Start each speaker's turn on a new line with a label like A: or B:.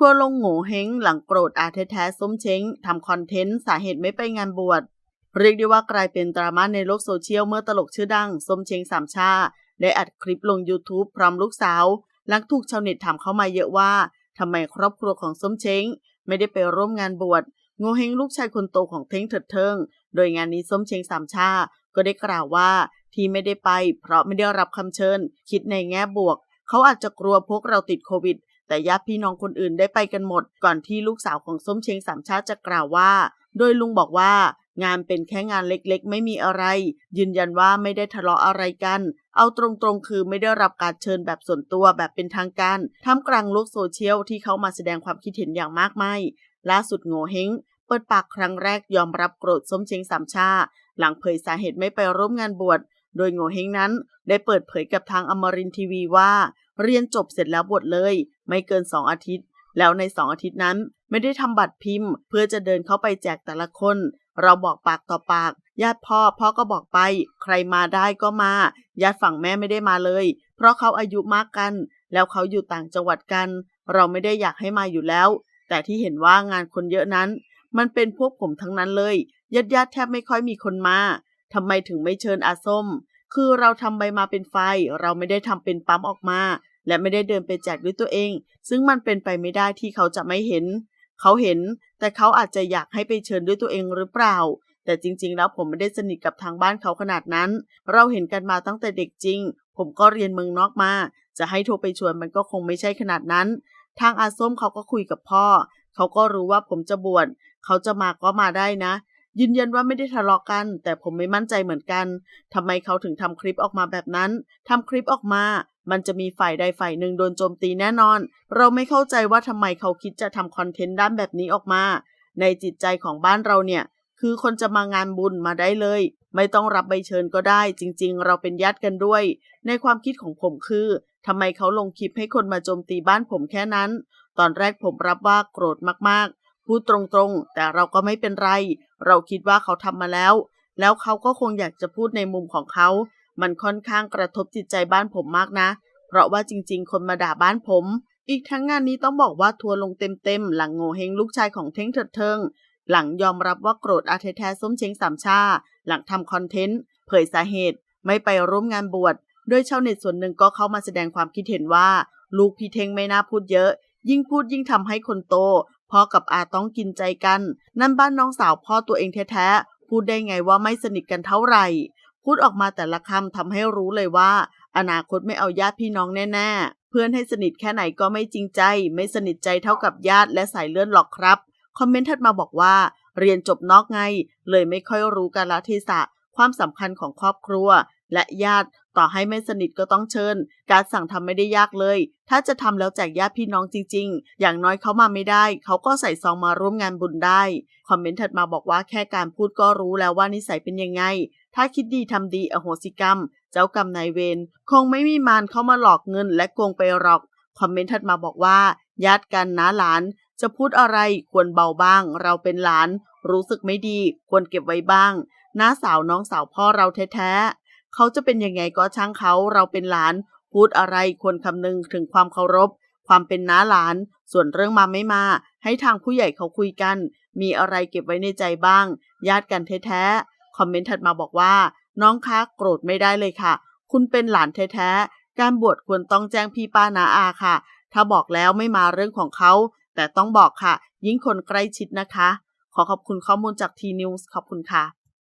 A: ทัวลงโง่เฮงหลังโกรธอาแท้ๆส้มเช้งทำคอนเทนต์สาเหตุไม่ไปงานบวช เรียกได้ว่ากลายเป็นดราม่าในโลกโซเชียลเมื่อตลกชื่อดังส้มเช้งสามชา ได้อัดคลิปลง YouTube พร้อมลูกสาว หลังถูกชาวเน็ตถามเข้ามาเยอะว่าทำไมครอบครัวของส้มเช้งไม่ได้ไปร่วมงานบวชโง่เฮงลูกชายคนโตของเท้งเถิดเทิง โดยงานนี้ส้มเช้งสามชา ก็ได้กล่าวว่าที่ไม่ได้ไป เพราะไม่ได้รับคำเชิญ คิดในแง่บวก เขาอาจจะกลัวพวกเราติดโควิด แต่ญาติพี่น้องคนอื่นได้ไปกันหมด ก่อนที่ลูกสาวของส้มเชงสามชาติจะกล่าวว่า โดยลุงบอกว่างานเป็นแค่งานเล็กๆ ไม่มีอะไร ยืนยันว่าไม่ได้ทะเลาะอะไรกัน เอาตรงๆ คือไม่ได้รับการเชิญแบบส่วนตัวแบบเป็นทางการท่ามกลางโลกโซเชียลที่เขามาแสดงความคิดเห็นอย่างมากมายล่าสุดโง่เฮงเปิดปากครั้งแรกยอมรับโกรธส้มเชงสามชา หลังเผยสาเหตุไม่ไปร่วมงานบวชโดยโง่เฮงนั้น ได้เปิดเผยกับทางอมรินทีวีว่า เรียนจบเสร็จแล้วบวชเลย ไม่เกินสองอาทิตย์ แล้วในสองอาทิตย์นั้น ไม่ได้ทำบัตรพิมพ์ เพื่อจะเดินเข้าไปแจกแต่ละคน เราบอกปากต่อปาก ญาติพ่อพ่อก็บอกไป ใครมาได้ก็มา ญาติฝั่งแม่ไม่ได้มาเลย เพราะเขาอายุมากกัน แล้วเขาอยู่ต่างจังหวัดกัน เราไม่ได้อยากให้มาอยู่แล้ว แต่ที่เห็นว่างานคนเยอะนั้น มันเป็นพวกผมทั้งนั้นเลยญาติญาติแทบไม่ค่อยมีคนมาทำไมถึงไม่เชิญอาส้ม คือเราทำใบมาเป็นไฟ เราไม่ได้ทำเป็นปั๊มออกมา และไม่ได้เดินไปแจกด้วยตัวเอง ซึ่งมันเป็นไปไม่ได้ที่เขาจะไม่เห็น เขาเห็น แต่เขาอาจจะอยากให้ไปเชิญด้วยตัวเองหรือเปล่า แต่จริง ๆ แล้วผมไม่ได้สนิทกับทางบ้านเขาขนาดนั้น เราเห็นกันมาตั้งแต่เด็กจริง ผมก็เรียนเมืองนอกมา จะให้โทรไปชวนมันก็คงไม่ใช่ขนาดนั้น ทางอาส้มเขาก็คุยกับพ่อ เขาก็รู้ว่าผมจะบวช เขาจะมาก็มาได้นะยืนยันว่าไม่ได้ทะเลาะกัน แต่ผมไม่มั่นใจเหมือนกัน ทำไมเขาถึงทำคลิปออกมาแบบนั้น ทำคลิปออกมา มันจะมีฝ่ายใดฝ่ายหนึ่งโดนโจมตีแน่นอน เราไม่เข้าใจว่าทำไมเขาคิดจะทำคอนเทนต์ด้านแบบนี้ออกมา ในจิตใจของบ้านเราเนี่ย คือคนจะมางานบุญมาได้เลย ไม่ต้องรับใบเชิญก็ได้ จริง ๆ เราเป็นญาติกันด้วย ในความคิดของผมคือทำไมเขาลงคลิปให้คนมาโจมตีบ้านผมแค่นั้น ตอนแรกผมรับว่าโกรธมากๆ พูดตรงๆ แต่เราก็ไม่เป็นไร เราคิดว่าเขาทำมาแล้ว แล้วเขาก็คงอยากจะพูดในมุมของเขา มันค่อนข้างกระทบจิตใจบ้านผมมากนะ เพราะว่าจริง ๆ คนมาด่าบ้านผม อีกทั้งงานนี้ต้องบอกว่าทัวร์ลงเต็มๆ หลังโง่เฮงลูกชายของเท้งเถิดเทิง หลังยอมรับว่าโกรธอาแท้ๆส้มเชงสามชา หลังทำคอนเทนต์ เผยสาเหตุ ไม่ไปร่วมงานบวชโดยชาวเน็ตส่วนหนึ่งก็เข้ามาแสดงความคิดเห็นว่า ลูกพี่เทงไม่น่าพูดเยอะ ยิ่งพูดยิ่งทำให้คนโตพ่อกับอาต้องกินใจกัน นั่นบ้านน้องสาวพ่อตัวเองแท้ๆพูดได้ไงว่าไม่สนิทกันเท่าไหร่ พูดออกมาแต่ละคำทำให้รู้เลยว่า อนาคตไม่เอาญาติพี่น้องแน่ๆ เพื่อนให้สนิทแค่ไหนก็ไม่จริงใจ ไม่สนิทใจเท่ากับญาติและสายเลือดหรอกครับ คอมเมนต์ถัดมาบอกว่า เรียนจบนอกไง เลยไม่ค่อยรู้กาลเทศะความสำคัญของครอบครัว และญาติ ต่อให้ไม่สนิทก็ต้องเชิญ การสั่งทำไม่ได้ยากเลย ถ้าจะทำแล้วแจกญาติพี่น้องจริง ๆ อย่างน้อยเขามาไม่ได้ เขาก็ใส่ซองมาร่วมงานบุญได้ คอมเมนต์ถัดมาบอกว่าแค่การพูดก็รู้แล้วว่านิสัยเป็นยังไง ถ้าคิดดีทำดีอโหสิกรรม เจ้ากรรมนายเวรคงไม่มีมารเข้ามาหลอกเงินและโกงไปหรอก คอมเมนต์ถัดมาบอกว่า ญาติกันนะหลาน จะพูดอะไรควรเบาบ้าง เราเป็นหลาน รู้สึกไม่ดี ควรเก็บไว้บ้างน้าสาวน้องสาวพ่อเราแท้ๆ เขาจะเป็นยังไงก็ช่างเขาเราเป็นหลาน พูดอะไรควรคำนึงถึงความเคารพ ความเป็นน้าหลาน ส่วนเรื่องมาไม่มา ให้ทางผู้ใหญ่เขาคุยกัน มีอะไรเก็บไว้ในใจบ้าง ญาติกันแท้ๆคอมเมนต์ถัดมาบอกว่า น้องคะโกรธไม่ได้เลยค่ะ คุณเป็นหลานแท้ๆการบวชควรต้องแจ้งพี่ป้านาอาค่ะ ถ้าบอกแล้วไม่มาเรื่องของเขาแต่ต้องบอกค่ะ ยิ่งคนใกล้ชิดนะคะ ขอขอบคุณข้อมูลจากทีนิวส์ขอบคุณค่ะ